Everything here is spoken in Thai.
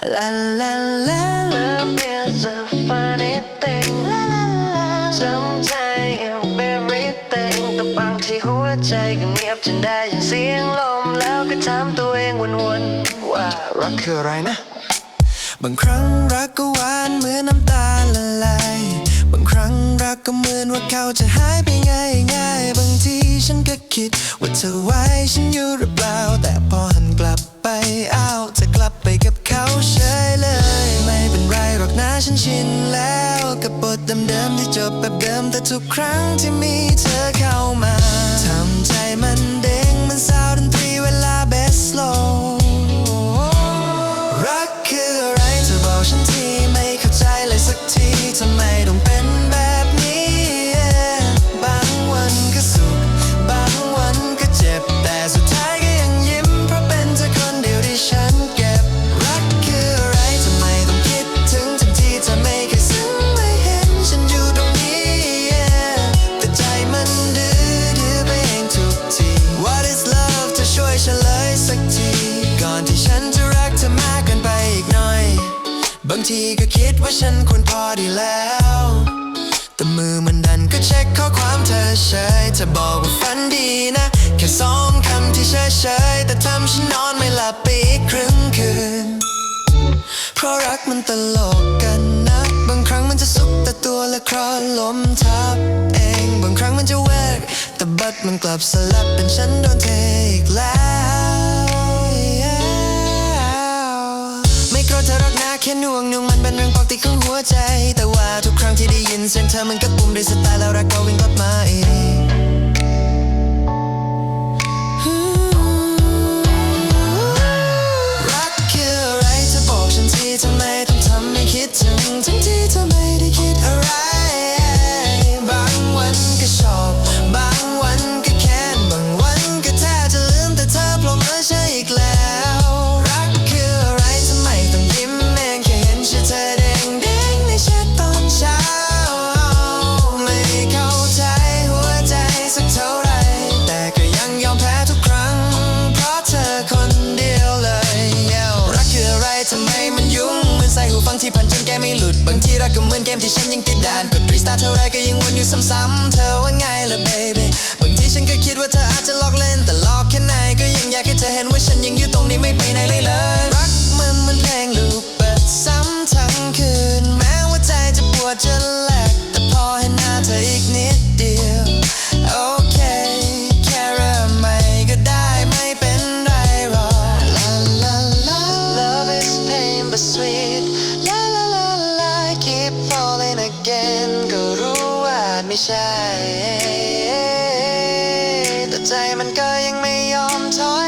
La la la love is a funny thing La la la sometimes everything แต่บางทีหัวใจก็เงียบจนได้ยินเสียงลมแล้วก็ถามตัวเองวนๆว่ารักคืออะไรนะ บางครั้งรักก็หวานเหมือนน้ำตาละลายบางครั้งรักก็เหมือนว่าเขาจะหายไปง่ายง่ายๆบางทีฉันก็คิดว่าเธอไว้ฉันอยู่หรือ ฉันชินแล้วกับบทเดิมๆที่จบแบบเดิมแต่ทุกครั้งที่มีเธอเข้ามา บางทีก็คิดว่าฉันควรพอดีแล้ว แต่มือมันดันก็เช็คข้อความเธอเฉยเธอบอกว่าฝันดีนะ แค่สองคำที่เฉยเฉยแต่ทำฉันนอนไม่หลับไปอีกครึ่งคืน เพราะรักมันตลกกันนะ บางครั้งมันจะสุขแต่ตัวและครล้มทับเอง บางครั้งมันจะเวกแต่บัดมันกลับสลับเป็นฉันโดนเทอีกแล้ว ค่น่วงน่วงมันเป็นเรื่องปกติของหัวใจ แต่ว่าทุกครั้งที่ได้ยินเสียงเธอมันก็ปุ่มด้วยสไตล์แล้วรักก็วิ่งกลับมาอีก หลุดบางทีรักก็เหมือนเกมที่ฉันยังติดด่านกดรีสตาร์ทเท่าไรก็ยังวนอยู่ซ้ำๆเธอว่าไงล่ะ baby บางทีฉันก็คิดว่าเธออาจจะลอกเล่น ใช่ แต่ใจมันก็ยังไม่ยอมถอย